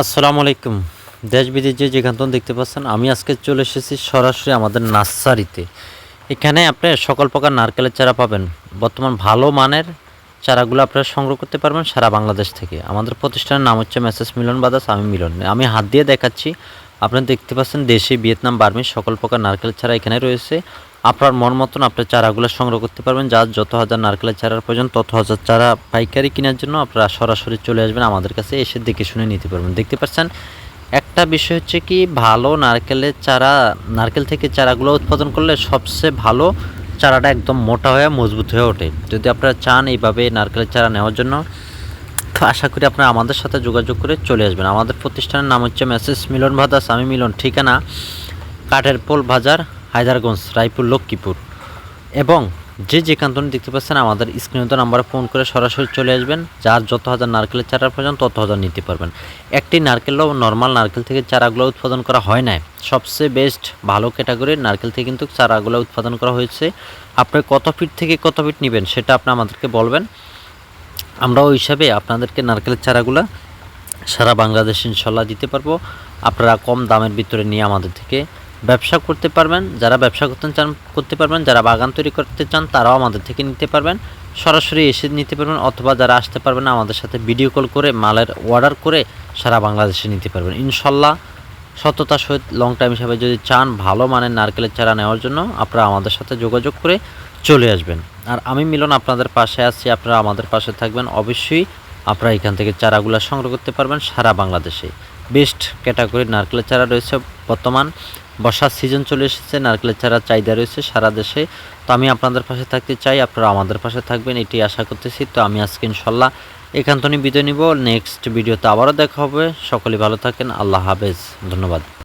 আসসালামু আলাইকুম। দেশ বিদেশ যেখান থেকে দেখতে পাচ্ছেন, আমি আজকে চলে এসেছি সরাসরি আমাদের নার্সারিতে। এখানে আপনি সকল প্রকার নারকেলের চারা পাবেন। বর্তমান ভালো মানের চারাগুলো আপনারা সংগ্রহ করতে পারবেন সারা বাংলাদেশ থেকে। আমাদের প্রতিষ্ঠানের নাম হচ্ছে মেসেজ মিলন বাদাস, আমি মিলন। আমি হাত দিয়ে দেখাচ্ছি। আপনারা দেখতে পাচ্ছেন দেশি ভিয়েতনাম বার্মি, সকল প্রকার নারকেল চারা এখানে রয়েছে। আপনার মন মতন আপনার চারাগুলো সংগ্রহ করতে পারবেন। যার যত হাজার নারকেলের চারার প্রয়োজন, তত হাজার চারা পাইকারি কেনার জন্য আপনারা সরাসরি চলে আসবেন আমাদের কাছে, এসে দেখে শুনে নিতে পারবেন। দেখতে পাচ্ছেন, একটা বিষয় হচ্ছে কি, ভালো নারকেলের চারা, নারকেল থেকে চারাগুলো উৎপাদন করলে সবচেয়ে ভালো চারাটা একদম মোটা হয়ে মজবুত হয়ে ওঠে। যদি আপনারা চান এইভাবে নারকেলের চারা নেওয়ার জন্য, তো আশা করি আপনারা আমাদের সাথে যোগাযোগ করে চলে আসবেন। আমাদের প্রতিষ্ঠানের নাম হচ্ছে মেসেজ মিলন ভাদাস আমি মিলন ঠিকানা, কাঠের পোল বাজার হায়দারগঞ্জ, রায়পুর, লক্ষ্মীপুর। এবং যে যেখান থেকে দেখতে পাচ্ছেন, আমাদের স্ক্রিনে নাম্বারে ফোন করে সরাসরি চলে আসবেন। যার যত হাজার নারকেলের চারা প্রয়োজন, তত হাজার নিতে পারবেন। একটি নারকেলও নর্মাল নারকেল থেকে চারাগুলো উৎপাদন করা হয় না সবচেয়ে বেস্ট ভালো ক্যাটাগরির নারকেল থেকে কিন্তু চারাগুলো উৎপাদন করা হয়েছে। আপনি কত ফিট থেকে কত ফিট নেবেন, সেটা আপনি আমাদেরকে বলবেন। আমরা ওই হিসাবে আপনাদেরকে নারকেলের চারাগুলো সারা বাংলাদেশ ইনশাল্লাহ দিতে পারব। আপনারা কম দামের ভিতরে নিয়ে আমাদের থেকে ব্যবসা করতে পারবেন, যারা ব্যবসা করতে চান, করতে পারবেন, যারা বাগান তৈরি করতে চান, তারাও আমাদের থেকে নিতে পারবেন। সরাসরি এসে নিতে পারবেন, অথবা যারা আসতে পারবেন, আমাদের সাথে ভিডিও কল করে, মালের অর্ডার করে সারা বাংলাদেশে নিতে পারবেন। ইনশাল্লাহ সততার সহিত লং টাইম হিসাবে যদি চান, ভালো মানের নারকেলের চারা নেওয়ার জন্য আপনারা আমাদের সাথে যোগাযোগ করে চলে আসবেন। আর আমি মিলন আপনাদের পাশে আছি, আপনারা আমাদের পাশে থাকবেন। অবশ্যই আপনারা এখান থেকে চারাগুলো সংগ্রহ করতে পারবেন সারা বাংলাদেশে। বেস্ট ক্যাটাগরির নারকেলের চারা রয়েছে বর্তমান। বর্ষার সিজন চলে এসেছে, নারকেলের চারা চাহিদা রয়েছে সারা দেশে। তো আমি আপনাদের পাশে থাকতে চাই, আপনারা আমাদের পাশে থাকবেন, এটি আশা করতেছি। তো আমি আজকে ইনশাল্লাহ এখান থেকে বিদায় নিব। নেক্সট ভিডিওতে আবারও দেখা হবে। সকলে ভালো থাকেন, আল্লাহ হাফেজ। ধন্যবাদ।